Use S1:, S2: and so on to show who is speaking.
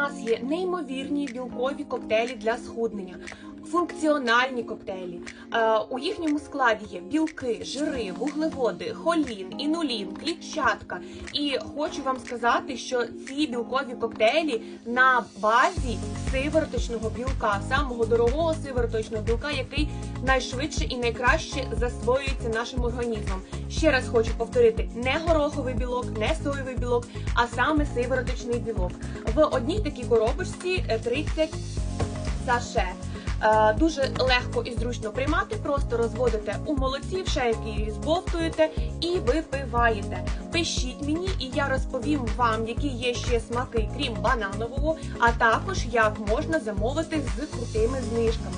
S1: нас є неймовірні білкові коктейлі для схуднення. Функціональні коктейлі. Е, у їхньому складі є білки, жири, вуглеводи, холін, інулін, клітчатка. І хочу вам сказати, що ці білкові коктейлі на базі сивороточного білка, самого дорогого сивороточного білка, який найшвидше і найкраще засвоюється нашим організмом. Ще раз хочу повторити: не гороховий білок, не соєвий білок, а саме сивороточний білок. В одній такій коробочці е, 30 саше. Е, Дуже легко і зручно приймати, просто розводите у молоці, в шейки збовтуєте і випиваєте. Пишіть мені, і я розповім вам, які є ще смаки, крім бананового, а також як можна замовити з крутими знижками.